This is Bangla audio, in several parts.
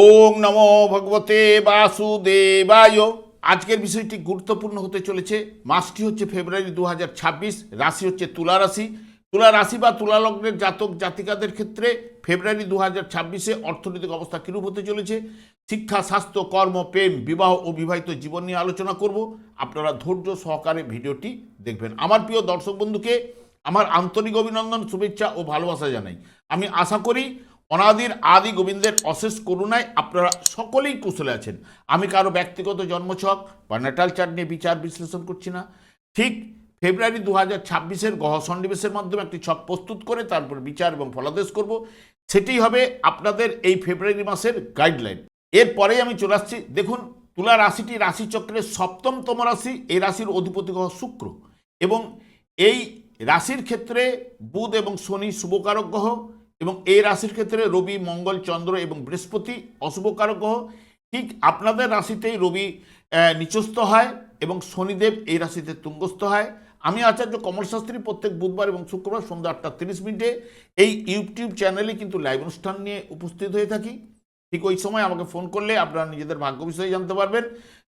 ওং নমো ভগবতে বাসুদেবায়। আজকের বিষয়টি গুরুত্বপূর্ণ হতে চলেছে। মাসটি হচ্ছে ফেব্রুয়ারি দু হাজার ছাব্বিশ, রাশি হচ্ছে তুলা রাশি। তুলা রাশি বা তুলা লগ্নের জাতক জাতিকাদের ক্ষেত্রে ফেব্রুয়ারি দু হাজার ছাব্বিশে অর্থনৈতিক অবস্থা কিরূপ হতে চলেছে? শিক্ষা, স্বাস্থ্য, কর্ম, প্রেম, বিবাহ ও বিবাহিত জীবন নিয়ে আলোচনা করব। আপনারা ধৈর্য সহকারে ভিডিওটি দেখবেন। আমার প্রিয় দর্শক বন্ধুকে আমার আন্তরিক অভিনন্দন, শুভেচ্ছা ও ভালোবাসা জানাই। আমি আশা করি অনাদির আদি গোবিন্দের অশেষ করুণায় আপনারা সকলেই কুশলে আছেন। আমি কারও ব্যক্তিগত জন্মছক বা নেটাল চার্ট নিয়ে বিচার বিশ্লেষণ করছি না। ঠিক ফেব্রুয়ারি দু হাজার ছাব্বিশের গহ সন্নিবেশের মাধ্যমে একটি ছক প্রস্তুত করে তারপর বিচার এবং ফলাদেশ করব। সেটি হবে আপনাদের এই ফেব্রুয়ারি মাসের গাইডলাইন এরপরেই আমি চলে আসছি। দেখুন, তুলা রাশিটি রাশিচক্রের সপ্তমতম রাশি। এই রাশির অধিপতি গ্রহ শুক্র। এবং এই রাশির ক্ষেত্রে বুধ এবং শনি শুভকারক গ্রহ। এবং এই রাশির ক্ষেত্রে রবি, মঙ্গল, চন্দ্র এবং বৃহস্পতি অশুভকারক গ্রহ। ঠিক আপনাদের রাশিতেই রবি নিচস্থ হয় এবং শনিদেব এই রাশিতে তুঙ্গস্থ হয়। আমি আচার্য কমল শাস্ত্রী প্রত্যেক বুধবার এবং শুক্রবার সন্ধ্যা আটটা তিরিশ মিনিটে এই ইউটিউব চ্যানেলে কিন্তু লাইভ অনুষ্ঠান নিয়ে উপস্থিত হয়ে থাকি। ঠিক ওই সময় আমাকে ফোন করলে আপনারা নিজেদের ভাগ্য বিষয়ে জানতে পারবেন।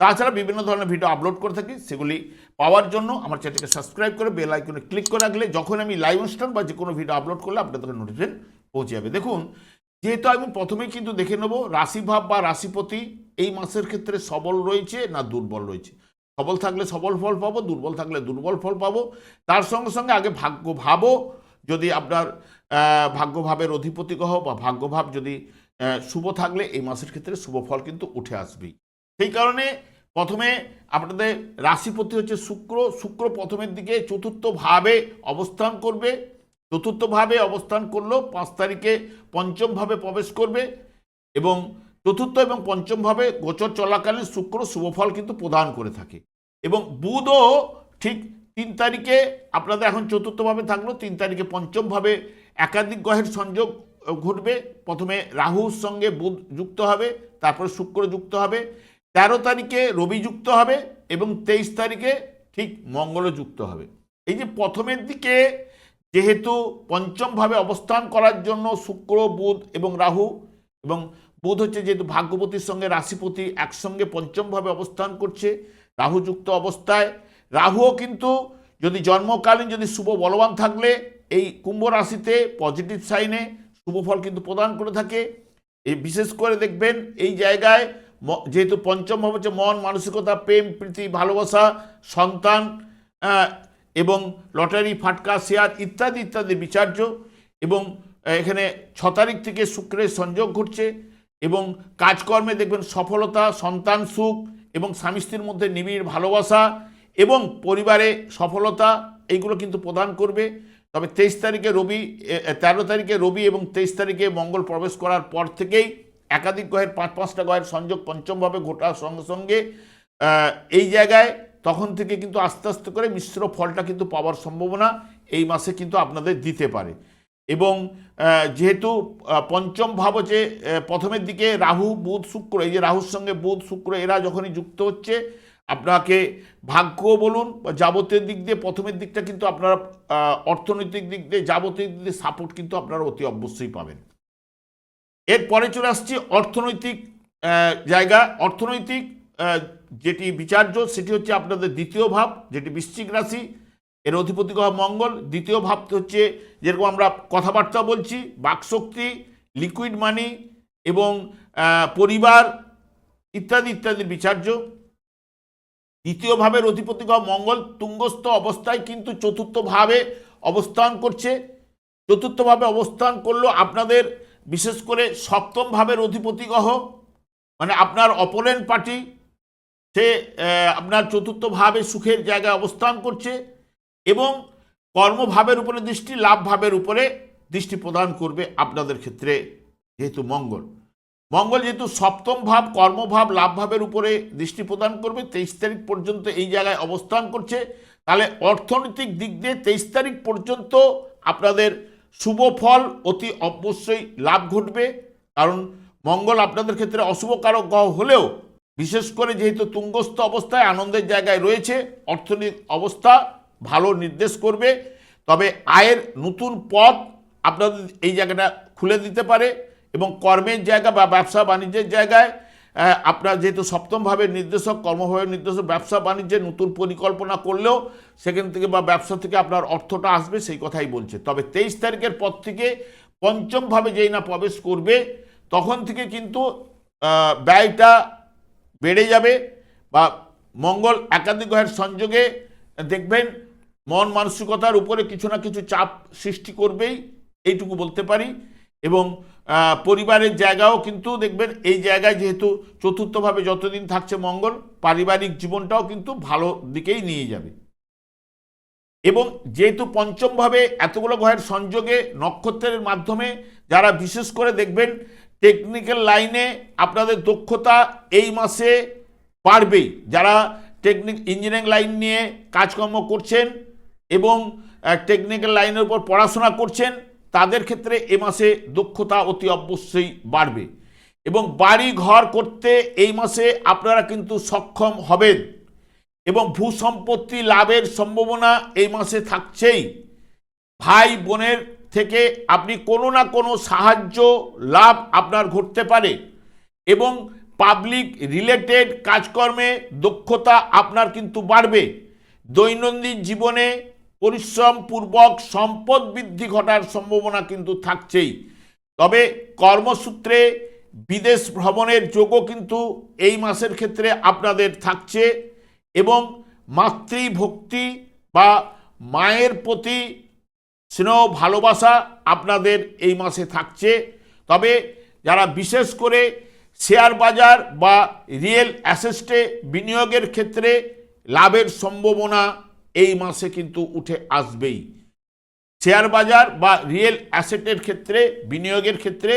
তাছাড়া বিভিন্ন ধরনের ভিডিও আপলোড করে থাকি, সেগুলি পাওয়ার জন্য আমার চ্যানেলকে সাবস্ক্রাইব করে বেল আইকনে ক্লিক করে রাখলে যখন আমি লাইভ অনুষ্ঠান বা যে কোনো ভিডিও আপলোড করলে আপনাদের নোটিফিকেশন পৌঁছে যাবে। দেখুন, যেহেতু আমি প্রথমেই কিন্তু দেখে নেব রাশিভাব বা রাশিপতি এই মাসের ক্ষেত্রে সবল রয়েছে না দুর্বল রয়েছে। সবল থাকলে সবল ফল পাবো, দুর্বল থাকলে দুর্বল ফল পাবো। তার সঙ্গে সঙ্গে আগে ভাগ্য ভাবও যদি আপনার ভাগ্যভাবের অধিপতি গ্রহ বা ভাগ্যভাব যদি শুভ থাকলে এই মাসের ক্ষেত্রে শুভ ফল কিন্তু উঠে আসবেই। সেই কারণে প্রথমে আপনাদের রাশিপতি হচ্ছে শুক্র। শুক্র প্রথমের দিকে চতুর্থ ভাবে অবস্থান করবে। চতুর্থ ভাবে অবস্থান করলেও পাঁচ তারিখে পঞ্চমভাবে প্রবেশ করবে এবং চতুর্থ এবং পঞ্চমভাবে গোচর চলাকালীন শুক্র শুভফল কিন্তু প্রদান করে থাকে। এবং বুধও ঠিক তিন তারিখে, আপনাদের এখন চতুর্থভাবে থাকল, তিন তারিখে পঞ্চমভাবে একাধিক গ্রহের সংযোগ ঘটবে। প্রথমে রাহুর সঙ্গে বুধ যুক্ত হবে, তারপরে শুক্র যুক্ত হবে, তেরো তারিখে রবি যুক্ত হবে এবং তেইশ তারিখে ঠিক মঙ্গলও যুক্ত হবে। এই যে প্রথমের দিকে যেহেতু পঞ্চমভাবে অবস্থান করার জন্য শুক্র, বুধ এবং রাহু এবং বুধ হচ্ছে যেহেতু ভাগ্যপতির সঙ্গে রাশিপতি একসঙ্গে পঞ্চমভাবে অবস্থান করছে, রাহুযুক্ত অবস্থায়। রাহুও কিন্তু যদি জন্মকালীন যদি শুভ বলবান থাকলে এই কুম্ভ রাশিতে পজিটিভ সাইনে শুভ ফল কিন্তু প্রদান করে থাকে। এই বিশেষ করে দেখবেন এই জায়গায় যেহেতু পঞ্চম ভাব হচ্ছে মন, মানসিকতা, প্রেম, প্রীতি, ভালোবাসা, সন্তান এবং লটারি, ফাটকা, শেয়ার ইত্যাদি ইত্যাদি বিচার্য এবং এখানে ছ তারিখ থেকে শুক্রের সংযোগ ঘটছে এবং কাজকর্মে দেখবেন সফলতা, সন্তান সুখ এবং স্বামী স্ত্রীর মধ্যে নিবিড় ভালোবাসা এবং পরিবারে সফলতা, এইগুলো কিন্তু প্রদান করবে। তবে তেইশ তারিখে রবি তেরো তারিখে রবি এবং তেইশ তারিখে মঙ্গল প্রবেশ করার পর থেকেই একাধিক গ্রহের পাঁচ পাঁচটা গ্রহের সংযোগ পঞ্চমভাবে ঘটার সঙ্গে সঙ্গে এই জায়গায় তখন থেকে কিন্তু আস্তে আস্তে করে মিশ্র ফলটা কিন্তু পাওয়ার সম্ভাবনা এই মাসে কিন্তু আপনাদের দিতে পারে। এবং যেহেতু পঞ্চম ভাব হচ্ছে প্রথমের দিকে রাহু, বুধ, শুক্র, এই যে রাহুর সঙ্গে বুধ, শুক্র, এরা যখনই যুক্ত হচ্ছে, আপনাকে ভাগ্য বলুন, বা যাবতীয় দিক দিয়ে প্রথমের দিকটা কিন্তু আপনারা অর্থনৈতিক দিক দিয়ে, যাবতীয় দিক দিয়ে সাপোর্ট কিন্তু আপনারা অতি অবশ্যই পাবেন। এরপরে চলে আসছি অর্থনৈতিক জায়গা। অর্থনৈতিক যেটি বিচার্য, সেটি হচ্ছে আপনাদের দ্বিতীয় ভাব, যেটি বৃশ্চিক রাশি। এর অধিপতি গ্রহ মঙ্গল। দ্বিতীয় ভাব হচ্ছে, যেরকম আমরা কথাবার্তা বলছি, বাকশক্তি লিকুইড মানি এবং পরিবার ইত্যাদি ইত্যাদির বিচার্য। দ্বিতীয় ভাবের অধিপতি গ্রহ মঙ্গল। তুঙ্গস্থ অবস্থায় কিন্তু চতুর্থ ভাবে অবস্থান করছে। চতুর্থ ভাবে অবস্থান করল আপনাদের, বিশেষ করে সপ্তম ভাবের অধিপতি গ্রহ মানে আপনার অপোনেন্ট পার্টি সে আপনার চতুর্থভাবে সুখের জায়গায় অবস্থান করছে এবং কর্মভাবের উপরে দৃষ্টি লাভ ভাবের উপরে দৃষ্টি প্রদান করবে আপনাদের ক্ষেত্রে যেহেতু মঙ্গল। মঙ্গল যেহেতু সপ্তম ভাব, কর্মভাব লাভ ভাবের উপরে দৃষ্টি প্রদান করবে, তেইশ তারিখ পর্যন্ত এই জায়গায় অবস্থান করছে। তাহলে অর্থনৈতিক দিক দিয়ে তেইশ তারিখ পর্যন্ত আপনাদের শুভ ফল অতি অবশ্যই লাভ ঘটবে। কারণ মঙ্গল আপনাদের ক্ষেত্রে অশুভকারক গ্রহ হলেও বিশেষ করে যেহেতু তুঙ্গস্থ অবস্থায় আনন্দের জায়গায় রয়েছে, অর্থনৈতিক অবস্থা ভালো নির্দেশ করবে, তবে আয়ের নতুন পথ আপনাদের এই জায়গাটা খুলে দিতে পারে এবং কর্মের জায়গা বা ব্যবসা বাণিজ্যের জায়গায় আপনার যেহেতু সপ্তমভাবে নির্দেশক, কর্মভাবে নির্দেশক, ব্যবসা বাণিজ্যে নতুন পরিকল্পনা করলেও সেখান থেকে বা ব্যবসা থেকে আপনার অর্থটা আসবে সেই কথাই বলছে। তবে তেইশ তারিখের পর থেকে পঞ্চমভাবে যেই না প্রবেশ করবে, তখন থেকে কিন্তু ব্যয়টা বেড়ে যাবে বা মঙ্গল একাধিক গ্রহের সংযোগে দেখবেন মন মানসিকতার উপরে কিছু না কিছু চাপ সৃষ্টি করবেই, এইটুকু বলতে পারি। এবং পরিবারের জায়গাও কিন্তু দেখবেন এই জায়গায় যেহেতু চতুর্থভাবে যতদিন থাকছে মঙ্গল, পারিবারিক জীবনটাও কিন্তু ভালো দিকেই নিয়ে যাবে। এবং যেহেতু পঞ্চমভাবে এতগুলো গ্রহের সংযোগে নক্ষত্রের মাধ্যমে যারা বিশেষ করে দেখবেন টেকনিক্যাল লাইনে আপনাদের দক্ষতা এই মাসে বাড়বেই। যারা টেকনিক ইঞ্জিনিয়ারিং লাইন নিয়ে কাজকর্ম করছেন এবং টেকনিক্যাল লাইনের উপর পড়াশোনা করছেন, তাদের ক্ষেত্রে এ মাসে দক্ষতা অতি অবশ্যই বাড়বে। এবং বাড়ি ঘর করতে এই মাসে আপনারা কিন্তু সক্ষম হবেন এবং ভূসম্পত্তি লাভের সম্ভাবনা এই মাসে থাকছেই। ভাই বোনের থেকে আপনি কোনো না কোনো সাহায্য, লাভ আপনার ঘটতে পারে এবং পাবলিক রিলেটেড কাজকর্মে দক্ষতা আপনার কিন্তু বাড়বে। দৈনন্দিন জীবনে পরিশ্রমপূর্বক সম্পদ বৃদ্ধি ঘটার সম্ভাবনা কিন্তু থাকছেই। তবে কর্মসূত্রে বিদেশ ভ্রমণের যোগও কিন্তু এই মাসের ক্ষেত্রে আপনাদের থাকছে এবং মাতৃভক্তি বা মায়ের প্রতি স্নেহ, ভালোবাসা আপনাদের এই মাসে থাকছে। তবে যারা বিশেষ করে শেয়ার বাজার বা রিয়েল অ্যাসেস্টে বিনিয়োগের ক্ষেত্রে লাভের সম্ভাবনা এই মাসে কিন্তু উঠে আসবেই। শেয়ার বাজার বা রিয়েল অ্যাসেটের ক্ষেত্রে, বিনিয়োগের ক্ষেত্রে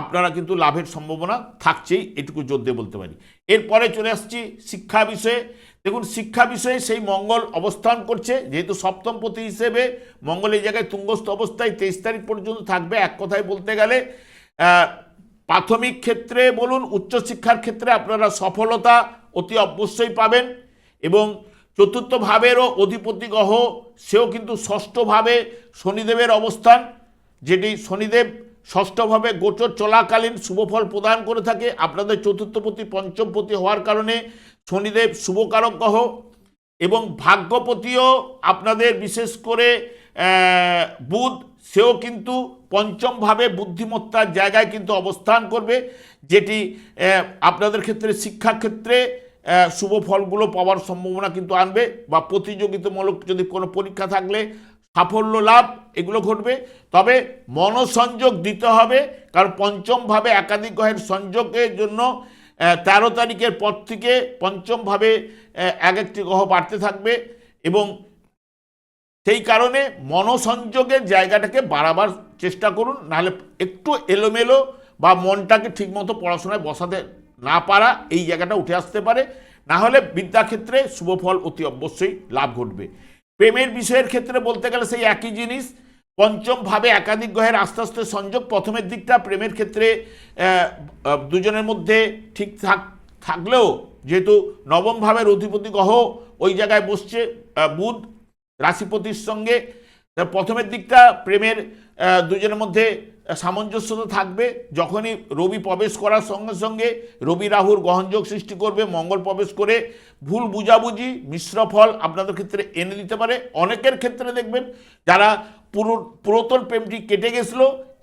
আপনারা কিন্তু লাভের সম্ভাবনা থাকছেই, এটুকু জোর দিয়ে বলতে পারি। এরপরে চলে আসছি শিক্ষা বিষয়ে। দেখুন, শিক্ষা বিষয়ে সেই মঙ্গল অবস্থান করছে। যেহেতু সপ্তমপতি হিসেবে মঙ্গল এই জায়গায় তুঙ্গস্থ অবস্থায় তেইশ তারিখ পর্যন্ত থাকবে। এক কথায় বলতে গেলে প্রাথমিক ক্ষেত্রে বলুন, উচ্চশিক্ষার ক্ষেত্রে আপনারা সফলতা অতি অবশ্যই পাবেন এবং চতুর্থ ভাবেরও অধিপতি গ্রহ, সেও কিন্তু ষষ্ঠভাবে শনিদেবের অবস্থান, যেটি শনিদেব ষষ্ঠভাবে গোচর চলাকালীন শুভফল প্রদান করে থাকে। আপনাদের চতুর্থপতি পঞ্চমপতি হওয়ার কারণে শনিদেব শুভকারক গ্রহ এবং ভাগ্যপতিও আপনাদের বিশেষ করে বুধ, সেও কিন্তু পঞ্চমভাবে বুদ্ধিমত্তার জায়গায় কিন্তু অবস্থান করবে, যেটি আপনাদের ক্ষেত্রে শিক্ষাক্ষেত্রে শুভ ফলগুলো পাওয়ার সম্ভাবনা কিন্তু আনবে বা প্রতিযোগিতামূলক যদি কোনো পরীক্ষা থাকলে সাফল্য লাভ, এগুলো ঘটবে। তবে মনসংযোগ দিতে হবে, কারণ পঞ্চমভাবে একাধিক গ্রহের সংযোগের জন্য তেরো তারিখের পর থেকে পঞ্চমভাবে এক একটি গ্রহ বাড়তে থাকবে এবং সেই কারণে মনসংযোগের জায়গাটাকে বাড়াবার চেষ্টা করুন, নাহলে একটু এলোমেলো বা মনটাকে ঠিকমতো পড়াশোনায় বসাতে না পারা এই জায়গাটা উঠে আসতে পারে। না হলে বিদ্যাক্ষেত্রে শুভফল অতি অবশ্যই লাভ ঘটবে। প্রেমের বিষয়ের ক্ষেত্রে বলতে গেলে সেই একই জিনিস। পঞ্চম ভাবে একাধিক গ্রহের আস্তে আস্তে সংযোগ। প্রথমের দিকটা প্রেমের ক্ষেত্রে দুজনের মধ্যে ঠিক থাক, থাকলেও যেহেতু নবম ভাবের অধিপতি গ্রহ ওই জায়গায় বসছে বুধ রাশিপতির সঙ্গে। প্রথমের দিকটা প্রেমের দুজনের মধ্যে সামঞ্জস্যতা থাকবে, যখনই রবি প্রবেশ করার সঙ্গে সঙ্গে রবি রাহুর গ্রহণযোগ সৃষ্টি করবে, মঙ্গল প্রবেশ করে ভুল বুঝাবুঝি, মিশ্র ফল আপনাদের ক্ষেত্রে এনে দিতে পারে। অনেকের ক্ষেত্রে দেখবেন, যারা পুরো, পুরাতন প্রেমটি কেটে গেছিল,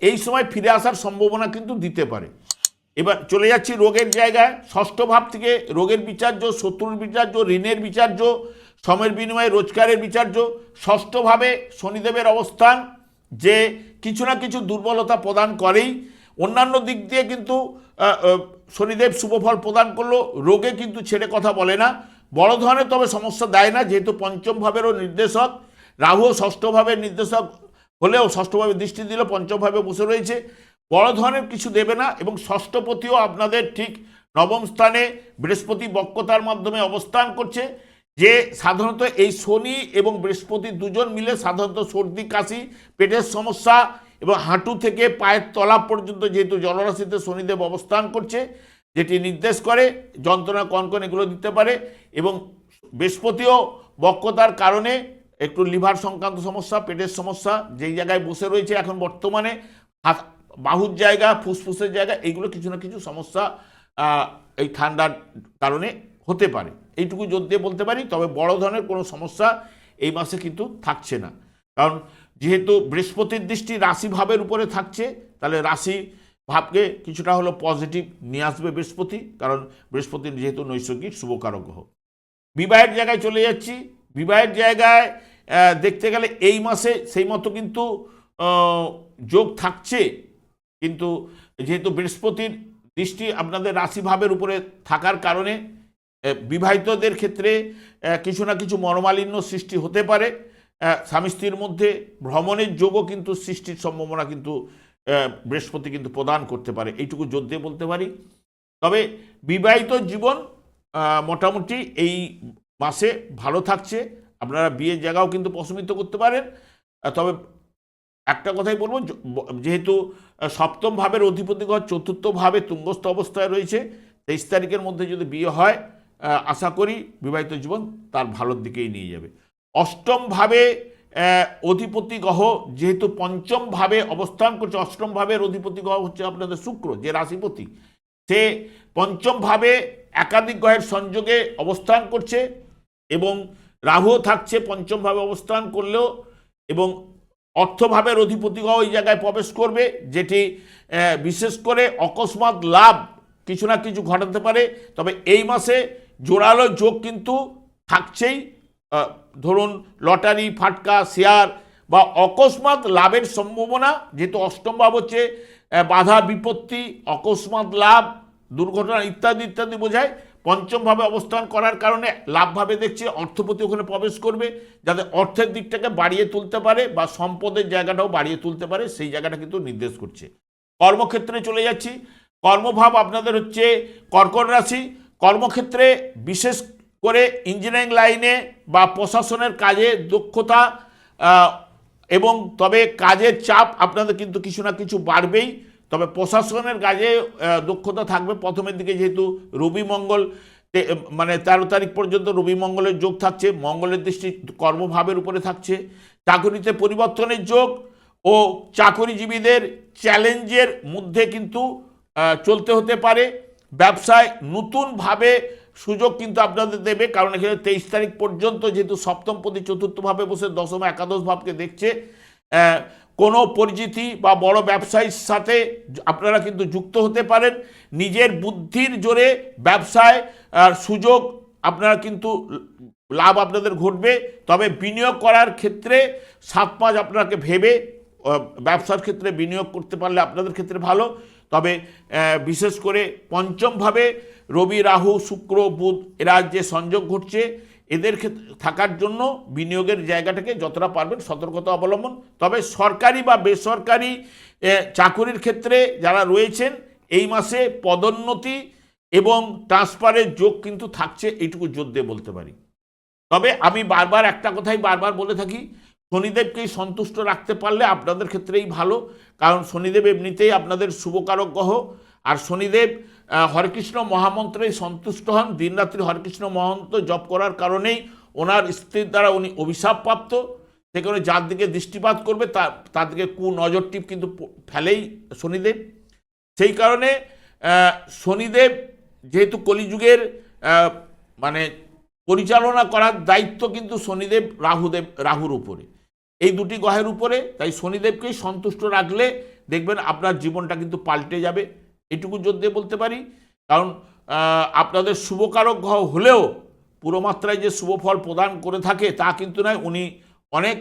এই সময় ফিরে আসার সম্ভাবনা কিন্তু দিতে পারে। এবার চলে যাচ্ছি রোগের জায়গায়। ষষ্ঠ ভাব থেকে রোগের বিচার্য, শত্রুর বিচার্য, ঋণের বিচার্য সময়ের বিনিময়ে রোজগারের বিচার্য। ষষ্ঠভাবে শনিদেবের অবস্থান, যে কিছু না কিছু দুর্বলতা প্রদান করেই। অন্যান্য দিক দিয়ে কিন্তু শনিদেব শুভফল প্রদান করল, রোগে কিন্তু ছেড়ে কথা বলে না। বড় ধরনের তবে সমস্যা দেয় না, যেহেতু পঞ্চম ভাবেরও নির্দেশক রাহু ষষ্ঠভাবে নির্দেশক হলেও ষষ্ঠভাবে দৃষ্টি দিল পঞ্চমভাবে বসে রয়েছে। বড় ধরনের কিছু দেবে না এবং ষষ্ঠপতিও আপনাদের ঠিক নবম স্থানে বৃহস্পতি বক্রতার মাধ্যমে অবস্থান করছে। যে সাধারণত এই শনি এবং বৃহস্পতি দুজন মিলে সাধারণত সর্দি, কাশি, পেটের সমস্যা এবং হাঁটু থেকে পায়ের তলা পর্যন্ত যেহেতু জলরাশিতে শনিদেব অবস্থান করছে, যেটি নির্দেশ করে, যন্ত্রণা কনকন এগুলো দিতে পারে এবং বৃহস্পতিও বক্রতার কারণে একটু লিভার সংক্রান্ত সমস্যা, পেটের সমস্যা, যেই জায়গায় বসে রয়েছে এখন বর্তমানে, হাত- বাহুর জায়গা, ফুসফুসের জায়গা এইগুলো কিছু না কিছু সমস্যা এই ঠান্ডার কারণে হতে পারে। এইটুকু জোর দিয়ে বলতে পারি, তবে বড় ধরনের কোনো সমস্যা এই মাসে কিন্তু থাকছে না। কারণ যেহেতু বৃহস্পতির দৃষ্টি রাশি ভাবের উপরে থাকছে, তাহলে রাশি ভাবকে কিছুটা হলো পজিটিভ নিয়ে আসবে বৃহস্পতি, কারণ বৃহস্পতি যেহেতু নৈসর্গিক শুভকারক গ্রহ। বিবাহের জায়গায় চলে যাচ্ছি। বিবাহের জায়গায় দেখতে গেলে এই মাসে সেই মতো কিন্তু যোগ থাকছে। কিন্তু যেহেতু বৃহস্পতির দৃষ্টি আপনাদের রাশিভাবের উপরে থাকার কারণে বিবাহিতদের ক্ষেত্রে কিছু না কিছু মনোমালিন্য সৃষ্টি হতে পারে। স্বামী স্ত্রীর মধ্যে ভ্রমণের যোগও কিন্তু সৃষ্টির সম্ভাবনা কিন্তু বৃহস্পতি কিন্তু প্রদান করতে পারে। এইটুকু জোর দিয়ে বলতে পারি। তবে বিবাহিত জীবন মোটামুটি এই মাসে ভালো থাকছে। আপনারা বিয়ের জায়গাও কিন্তু প্রশমিত করতে পারেন। তবে একটা কথাই বলব যেহেতু সপ্তম ভাবের অধিপতি ঘর চতুর্থ ভাবে তুঙ্গস্থ অবস্থায় রয়েছে, তেইশ তারিখের মধ্যে যদি বিয়ে হয় আশা করি বিবাহিত জীবন তার ভালোর দিকেই নিয়ে যাবে। অষ্টম ভাবে অধিপতি গ্রহ যেহেতু পঞ্চম ভাবে অবস্থান করছে অষ্টম ভাবের অধিপতি গ্রহ হচ্ছে আপনাদের শুক্র, যে রাশিপতি। সে পঞ্চম ভাবে একাধিক গ্রহের সংযোগে অবস্থান করছে এবং রাহুও থাকছে পঞ্চম ভাবে অবস্থান করলেও এবং অর্থভাবের অধিপতি গ্রহ এই জায়গায় প্রবেশ করবে, যেটি বিশেষ করে অকস্মাৎ লাভ কিছু না কিছু ঘটাতে পারে। তবে এই মাসে জোরালো যোগ কিন্তু থাকছেই। ধরুন লটারি, ফাটকা, শেয়ার বা অকস্মাৎ লাভের সম্ভাবনা, যেহেতু অষ্টম ভাব হচ্ছে বাধা বিপত্তি, অকস্মাৎ লাভ, দুর্ঘটনা ইত্যাদি ইত্যাদি বোঝায়, পঞ্চমভাবে অবস্থান করার কারণে লাভভাবে দেখছে অর্থপতি ওখানে প্রবেশ করবে, যাতে অর্থের দিকটাকে বাড়িয়ে তুলতে পারে বা সম্পদের জায়গাটাও বাড়িয়ে তুলতে পারে, সেই জায়গাটা কিন্তু নির্দেশ করছে। কর্মক্ষেত্রে চলে যাচ্ছি। কর্মভাব আপনাদের হচ্ছে কর্কট রাশি কর্মক্ষেত্রে বিশেষ করে ইঞ্জিনিয়ারিং লাইনে বা প্রশাসনের কাজে দক্ষতা এবং তবে কাজের চাপ আপনাদের কিন্তু কিছু না কিছু বাড়বেই। তবে প্রশাসনের কাজে দক্ষতা থাকবে। প্রথমের দিকে যেহেতু রবি মঙ্গল মানে তেরো তারিখ পর্যন্ত রবি মঙ্গলের যোগ থাকছে, মঙ্গলের দৃষ্টি কর্মভাবের উপরে থাকছে। চাকরিতে পরিবর্তনের যোগ ও চাকরিজীবীদের চ্যালেঞ্জের মধ্যে কিন্তু চলতে হতে পারে। ব্যবসায় নতুনভাবে সুযোগ কিন্তু আপনাদের দেবে, কারণ এখানে তেইশ তারিখ পর্যন্ত যেহেতু সপ্তম প্রতি চতুর্থভাবে বসে দশম একাদশ ভাবকে দেখছে কোনো পরিচিতি বা বড় ব্যবসায়ীর সাথে আপনারা কিন্তু যুক্ত হতে পারেন। নিজের বুদ্ধির জোরে ব্যবসায় সুযোগ আপনারা কিন্তু লাভ আপনাদের ঘটবে। তবে বিনিয়োগ করার ক্ষেত্রে সাত পাঁচ আপনাকে ভেবে ব্যবসার ক্ষেত্রে বিনিয়োগ করতে পারলে আপনাদের ক্ষেত্রে ভালো। তবে বিশেষ করে পঞ্চমভাবে রবি, রাহু, শুক্র, বুধ এরা যে সংযোগ ঘটছে। এদের থাকার জন্য বিনিয়োগের জায়গাটাকে যতটা পারবেন সতর্কতা অবলম্বন। তবে সরকারি বা বেসরকারি চাকুরির ক্ষেত্রে যারা রয়েছেন, এই মাসে পদোন্নতি এবং ট্রান্সফারের যোগ কিন্তু থাকছে, এইটুকু জোর দিয়ে বলতে পারি। তবে আমি বারবার একটা কথাই বারবার বলে থাকি শনিদেবকেই সন্তুষ্ট রাখতে পারলে আপনাদের ক্ষেত্রেই ভালো, কারণ শনিদেব এমনিতেই আপনাদের শুভকারক গ্রহ। আর শনিদেব হরেকৃষ্ণ মহামন্ত্রে সন্তুষ্ট হন। দিনরাত্রি হরেকৃষ্ণ মহামন্ত্র জপ করার কারণেই ওনার স্ত্রীর দ্বারা উনি অভিশাপপ্রাপ্ত। সেখানে যার দিকে দৃষ্টিপাত করবে, তার তার দিকে কু নজর টিপ কিন্তু ফেলেই শনিদেব। সেই কারণে শনিদেব যেহেতু কলিযুগের মানে পরিচালনা করার দায়িত্ব কিন্তু শনিদেব, রাহুদেব, রাহুর উপরে। এই দুটি গ্রহের উপরে, তাই শনিদেবকেই সন্তুষ্ট রাখলে দেখবেন আপনার জীবনটা কিন্তু পাল্টে যাবে। এটুকু জোর দিয়ে বলতে পারি, কারণ আপনাদের শুভকারক গ্রহ হলেও পুরো মাত্রায় যে শুভ ফল প্রদান করে থাকে তা কিন্তু নয়, উনি অনেক,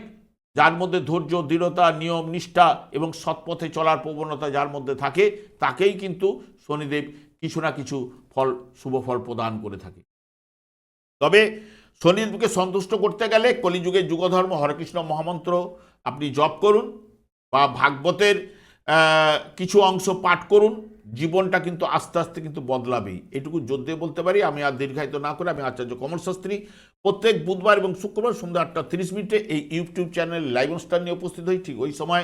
যার মধ্যে ধৈর্য, দৃঢ়তা, নিয়ম, নিষ্ঠা এবং সৎপথে চলার প্রবণতা যার মধ্যে থাকে, তাকেই কিন্তু শনিদেব কিছু না কিছু ফল, শুভ ফল প্রদান করে থাকে। তবে শনিদেবকে সন্তুষ্ট করতে গেলে কলিযুগের যুগধর্ম, হরেকৃষ্ণ মহামন্ত্র আপনি জপ করুন বা ভাগবতের কিছু অংশ পাঠ করুন। জীবনটা কিন্তু আস্তে আস্তে কিন্তু বদলাবেই। এটুকু দিয়ে বলতে পারি, আমি আর দীর্ঘায়িত না করে আমি আচার্য কমল শাস্ত্রী প্রত্যেক বুধবার এবং শুক্রবার সন্ধ্যা আটটা তিরিশ মিনিটে এই ইউটিউব চ্যানেল লাইভ অনুষ্ঠান নিয়ে উপস্থিত হই। ঠিক ওই সময়